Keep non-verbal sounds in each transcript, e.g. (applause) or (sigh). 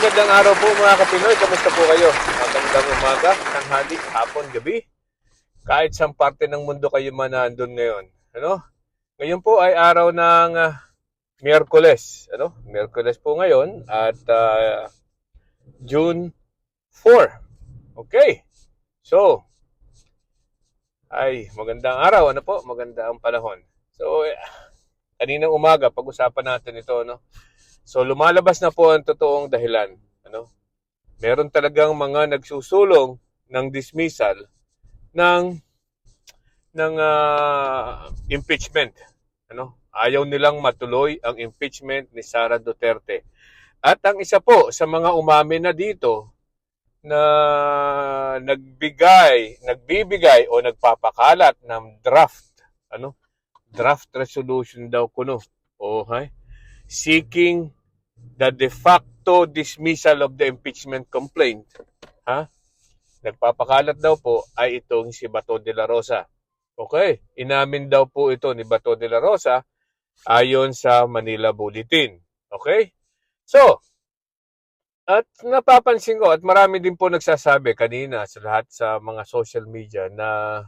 magandang araw po mga kapinoy. Kamusta po kayo? Magandang umaga, tanghali, hapon, gabi. Kahit sa parte ng mundo kayo man nandun ngayon. Ano? Ngayon po ay araw ng ah, Miyerkules. Ano? Miyerkules po ngayon at ah, June 4. Okay. So, ay magandang araw. Ano po? Magandang panahon. So, eh, kaninang umaga, pag-usapan natin ito, no? So lumalabas na po ang totoong dahilan. Ano? Meron talagang mga nagsusulong ng dismissal ng ng ah, impeachment. Ano? Ayaw nilang matuloy ang impeachment ni Sara Duterte. At ang isa po sa mga umamin na dito na nagbigay, nagbibigay o nagpapakalat ng draft, ano? Draft resolution daw kuno. Oh, hay. Seeking the de facto dismissal of the impeachment complaint, ha? Nagpapakalat daw po ay itong si Bato de la Rosa. Okay, inamin daw po ito ni Bato de la Rosa ayon sa Manila Bulletin. Okay? So, at napapansin ko at marami din po nagsasabi kanina sa lahat sa mga social media na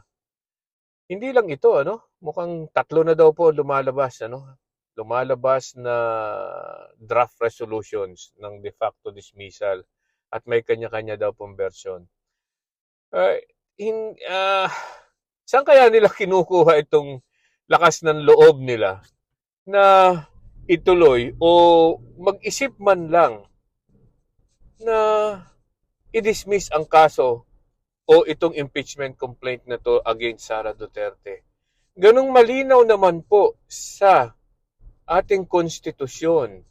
hindi lang ito ano, mukhang tatlo na daw po lumalabas ano, lumalabas na draft resolutions ng de facto dismissal at may kanya-kanya daw pong version. Uh, in, ah, saan kaya nila (laughs) kinukuha itong lakas ng loob nila na ituloy o mag-isip man lang na i-dismiss ang kaso o itong impeachment complaint na to against Sara Duterte. Ganong malinaw naman po sa ating konstitusyon,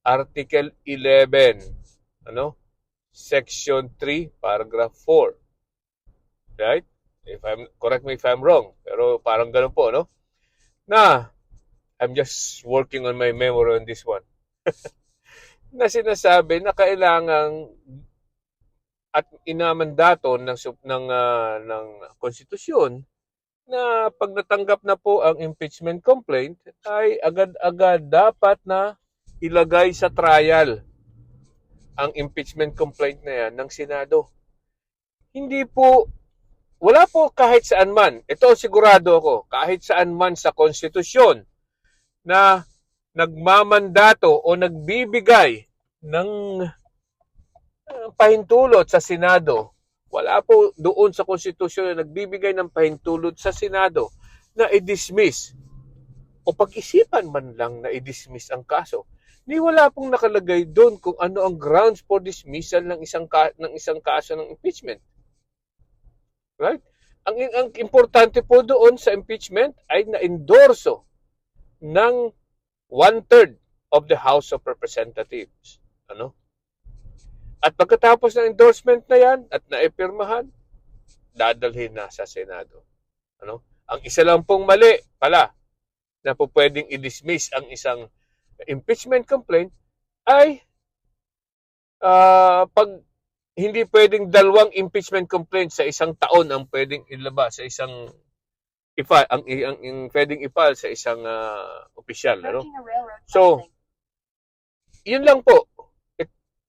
Article 11, ano? Section 3, paragraph 4. Right? If I'm correct me if I'm wrong, pero parang ganun po, no? Na I'm just working on my memory on this one. (laughs) na sinasabi na kailangang at inamandato ng ng ah, ng konstitusyon na pag natanggap na po ang impeachment complaint ay agad-agad dapat na ilagay sa trial ang impeachment complaint na yan ng Senado. Hindi po, wala po kahit saan man, ito sigurado ako, kahit saan man sa konstitusyon na nagmamandato o nagbibigay ng uh, pahintulot sa Senado wala po doon sa konstitusyon na nagbibigay ng pahintulot sa Senado na i-dismiss o pag-isipan man lang na i-dismiss ang kaso. Ni wala pong nakalagay doon kung ano ang grounds for dismissal ng isang ka, ng isang kaso ng impeachment. Right? Ang, ang importante po doon sa impeachment ay na-endorso ng one-third of the House of Representatives. Ano? At pagkatapos ng endorsement na yan at naipirmahan, dadalhin na sa Senado. Ano? Ang isa lang pong mali pala na po pwedeng i-dismiss ang isang impeachment complaint ay uh, pag hindi pwedeng dalawang impeachment complaint sa isang taon ang pwedeng ilabas sa isang ifa ang, ang, ang pwedeng ipal sa isang uh, opisyal ano so yun lang po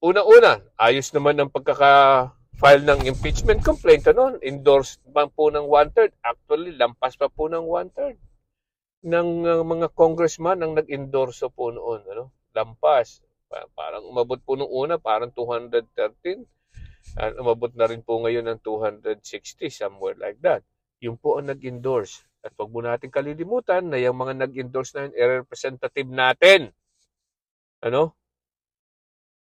Una-una, ayos naman ang pagkaka-file ng impeachment complaint. Ano? Endorsed pa po ng one-third. Actually, lampas pa po ng one-third ng uh, mga congressman ang nag-endorso po noon. Ano? Lampas. Parang umabot po nung una, parang 213. At umabot na rin po ngayon ng 260, somewhere like that. Yung po ang nag-endorse. At huwag mo natin kalilimutan na yung mga nag-endorse na yun, representative natin. Ano?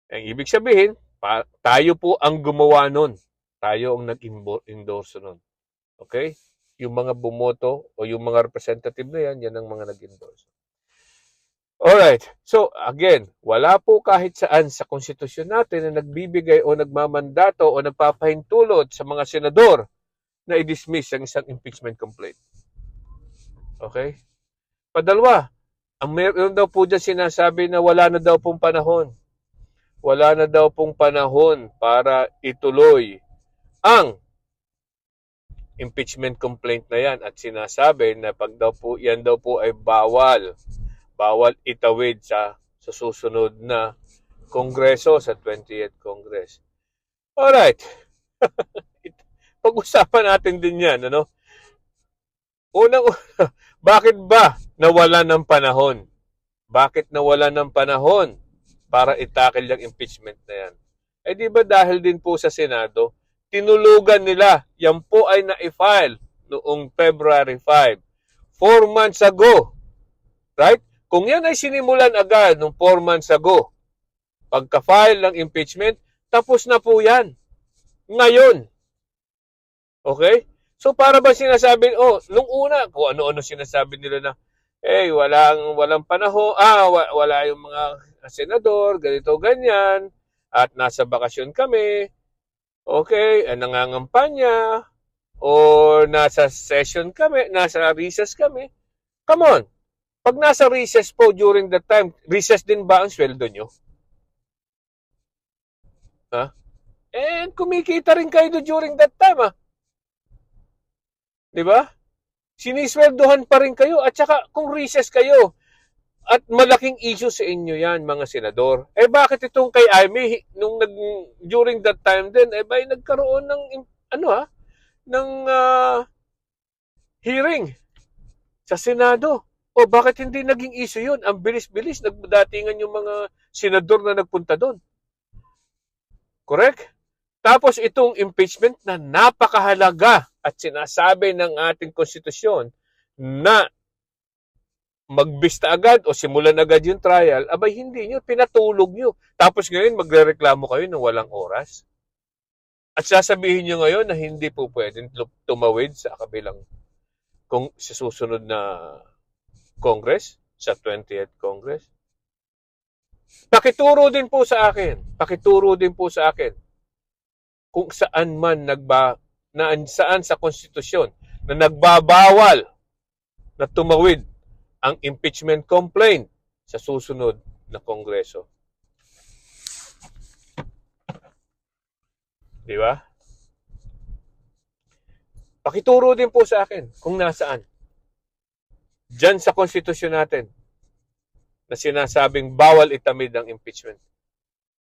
Ang ibig sabihin, pa, tayo po ang gumawa nun. Tayo ang nag-endorse nun. Okay? Yung mga bumoto o yung mga representative na yan, yan ang mga nag-endorse. Alright. So, again, wala po kahit saan sa konstitusyon natin na nagbibigay o nagmamandato o nagpapahintulot sa mga senador na i-dismiss ang isang impeachment complaint. Okay? Padalwa, ang meron daw po dyan sinasabi na wala na daw pong panahon wala na daw pong panahon para ituloy ang impeachment complaint na yan at sinasabi na pag daw po yan daw po ay bawal bawal itawid sa sa susunod na Kongreso sa 28th Congress. Alright. (laughs) Pag-usapan natin din yan, ano? Unang, (laughs) bakit ba nawala ng panahon? Bakit nawala ng panahon para itakil yung impeachment na yan? Eh di ba dahil din po sa Senado, tinulugan nila, yan po ay na-file noong February 5. Four months ago. Right? Kung yan ay sinimulan agad noong four months ago, pagka-file ng impeachment, tapos na po yan. Ngayon. Okay? So para ba sinasabi, oh, nung una, kung ano-ano sinasabi nila na, eh, walang, walang panahon, ah, wa- wala yung mga senador, ganito, ganyan, at nasa bakasyon kami, okay, eh, nangangampanya, or nasa session kami, nasa recess kami. Come on. Pag nasa recess po during that time, recess din ba ang sweldo nyo? Ha? Eh, kumikita rin kayo during that time, ah. Di ba? Sinisweldohan pa rin kayo at saka kung recess kayo at malaking issue sa inyo yan, mga senador. Eh bakit itong kay Amy, nung nag, during that time din, eh ba nagkaroon ng, ano ha, ng ah, hearing sa Senado. O bakit hindi naging issue yun? Ang bilis-bilis, nagdatingan yung mga senador na nagpunta doon. Correct? Tapos itong impeachment na napakahalaga at sinasabi ng ating konstitusyon na magbista agad o simulan agad yung trial, abay hindi nyo, pinatulog nyo. Tapos ngayon magrereklamo kayo ng walang oras. At sasabihin nyo ngayon na hindi po pwedeng tumawid sa kabilang kung sa susunod na Congress, sa 20th Congress. Pakituro din po sa akin, pakituro din po sa akin kung saan man nagba na saan sa konstitusyon na nagbabawal na tumawid ang impeachment complaint sa susunod na kongreso. Di ba? Pakituro din po sa akin kung nasaan. Diyan sa konstitusyon natin na sinasabing bawal itamid ang impeachment.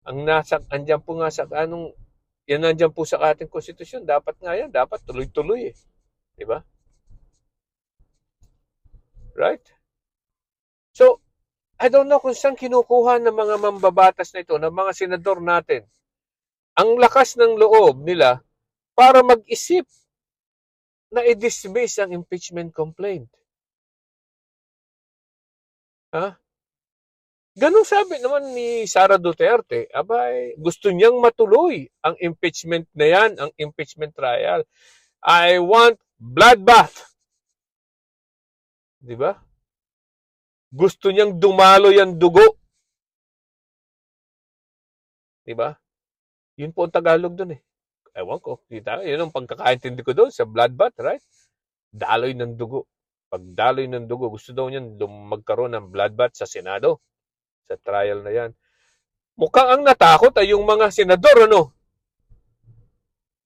Ang nasa, andyan po nga sa anong yan nandiyan po sa ating konstitusyon. Dapat nga yan. Dapat tuloy-tuloy eh. Di? Right? So, I don't know kung saan kinukuha ng mga mambabatas na ito, ng mga senador natin, ang lakas ng loob nila para mag-isip na i-dismiss ang impeachment complaint. Ha? Ganong sabi naman ni Sara Duterte, abay, gusto niyang matuloy ang impeachment na yan, ang impeachment trial. I want bloodbath. Di ba? Gusto niyang dumalo yung dugo. Di ba? Yun po ang Tagalog doon eh. Ewan ko. Kita, yun ang pagkakaintindi ko doon sa bloodbath, right? Daloy ng dugo. Pag daloy ng dugo, gusto daw niyan magkaroon ng bloodbath sa Senado sa trial na yan. Mukhang ang natakot ay yung mga senador, ano?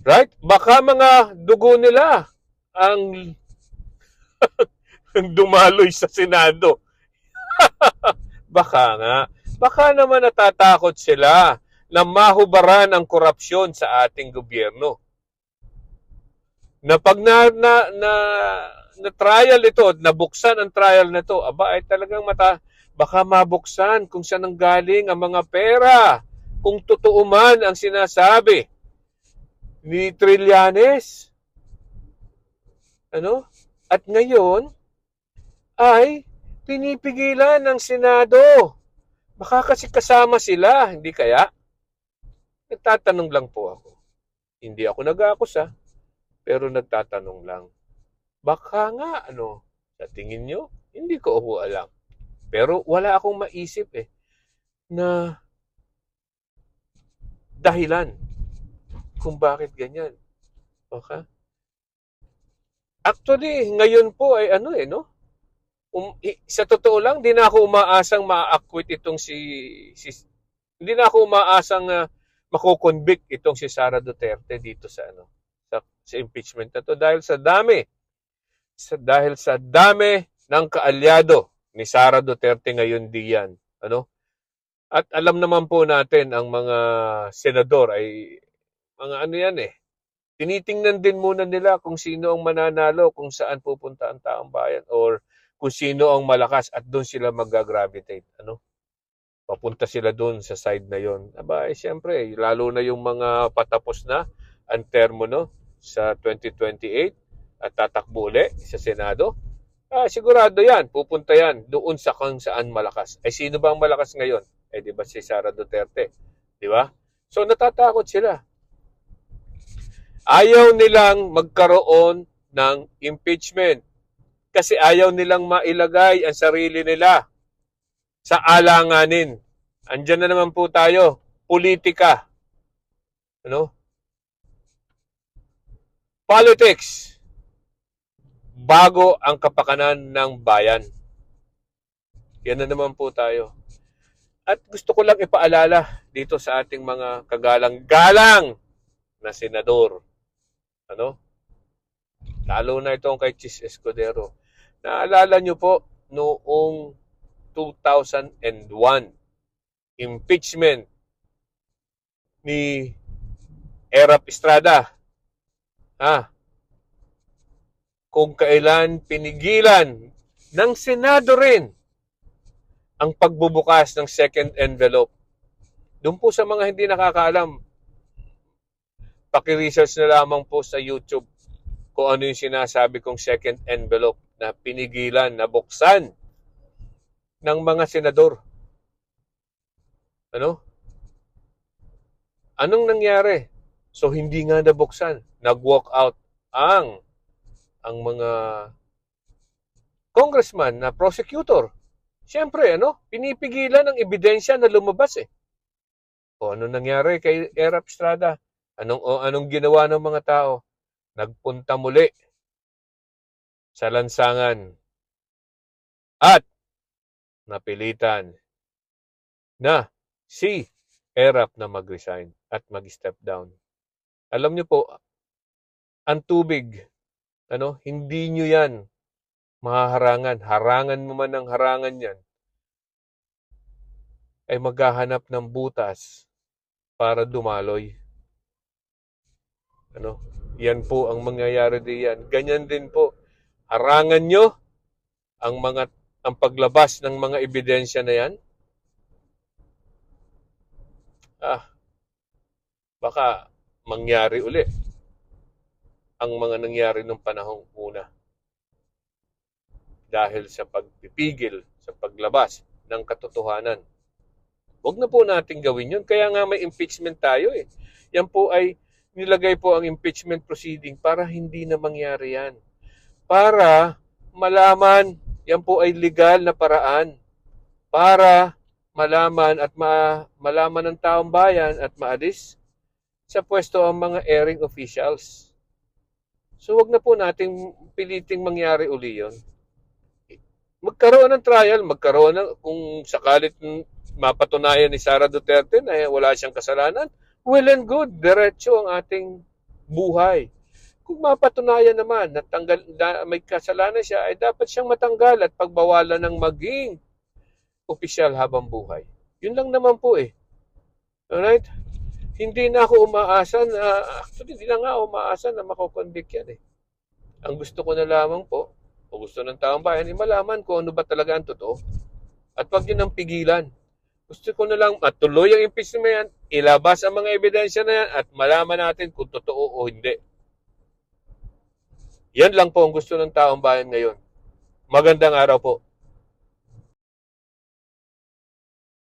Right? Baka mga dugo nila ang, (laughs) ang dumaloy sa Senado. (laughs) Baka nga. Baka naman natatakot sila na mahubaran ang korupsyon sa ating gobyerno. Na pag na, na, na, na trial ito, nabuksan ang trial na ito, aba ay talagang mata, baka mabuksan kung saan ang galing ang mga pera. Kung totoo man ang sinasabi ni Trillanes. Ano? At ngayon ay pinipigilan ng Senado. Baka kasi kasama sila, hindi kaya? Nagtatanong lang po ako. Hindi ako nag-akusa, pero nagtatanong lang. Baka nga, ano, sa tingin nyo, hindi ko ako alam. Pero wala akong maisip eh na dahilan kung bakit ganyan. Okay? Actually, ngayon po ay ano eh, no? Um, sa totoo lang, di na ako umaasang ma-acquit itong si, si hindi na ako umaasang uh, mako-convict itong si Sara Duterte dito sa ano sa, sa impeachment na to dahil sa dami sa dahil sa dami ng kaalyado ni Sara Duterte ngayon diyan. Ano? At alam naman po natin ang mga senador ay mga ano yan eh. Tinitingnan din muna nila kung sino ang mananalo, kung saan pupunta ang taong bayan or kung sino ang malakas at doon sila mag-gravitate. Ano? Papunta sila doon sa side na yon. Aba, eh, siyempre, lalo na yung mga patapos na ang termo no, sa 2028 at tatakbo uli sa Senado. Ah, sigurado yan, pupunta yan doon sa kung saan malakas. Ay sino ba ang malakas ngayon? Eh di ba si Sara Duterte? Di ba? So natatakot sila. Ayaw nilang magkaroon ng impeachment kasi ayaw nilang mailagay ang sarili nila sa alanganin. Andyan na naman po tayo, politika. Ano? Politics. Bago ang kapakanan ng bayan. Yan na naman po tayo. At gusto ko lang ipaalala dito sa ating mga kagalang-galang na senador. Ano? Lalo na itong kay Chis Escudero. Naalala nyo po noong 2001 impeachment ni Erap Estrada. Ah, kung kailan pinigilan ng Senado rin ang pagbubukas ng second envelope. Doon po sa mga hindi nakakaalam, paki-research na lamang po sa YouTube kung ano yung sinasabi kong second envelope na pinigilan, na buksan ng mga senador. Ano? Anong nangyari? So hindi nga nabuksan. Nag-walk out ang ang mga congressman na prosecutor. Siyempre, ano, pinipigilan ang ebidensya na lumabas eh. O ano nangyari kay Erap Estrada? Anong o anong ginawa ng mga tao? Nagpunta muli sa lansangan at napilitan na si Erap na mag-resign at mag-step down. Alam niyo po, ang tubig, ano, hindi niyo yan mahaharangan. Harangan mo man ang harangan yan, ay maghahanap ng butas para dumaloy. Ano? Yan po ang mangyayari diyan. Ganyan din po. Harangan nyo ang mga ang paglabas ng mga ebidensya na yan. Ah, baka mangyari uli ang mga nangyari nung panahong una dahil sa pagpipigil sa paglabas ng katotohanan. Huwag na po natin gawin yun. Kaya nga may impeachment tayo eh. Yan po ay nilagay po ang impeachment proceeding para hindi na mangyari yan. Para malaman, yan po ay legal na paraan. Para malaman at ma malaman ng taong bayan at maalis sa pwesto ang mga airing officials. So wag na po nating piliting mangyari uli yon. Magkaroon ng trial, magkaroon ng kung sakalit mapatunayan ni Sara Duterte na wala siyang kasalanan, well and good, diretso ang ating buhay. Kung mapatunayan naman na tanggal, na may kasalanan siya, ay dapat siyang matanggal at pagbawalan ng maging opisyal habang buhay. Yun lang naman po eh. Alright? Hindi na ako umaasa na, actually hindi na nga umaasa na makukonvict yan eh. Ang gusto ko na lamang po, o gusto ng taong bayan, ay malaman kung ano ba talaga ang totoo. At wag yun ang pigilan. Gusto ko na lang matuloy ang impeachment yan, ilabas ang mga ebidensya na yan, at malaman natin kung totoo o hindi. Yan lang po ang gusto ng taong bayan ngayon. Magandang araw po.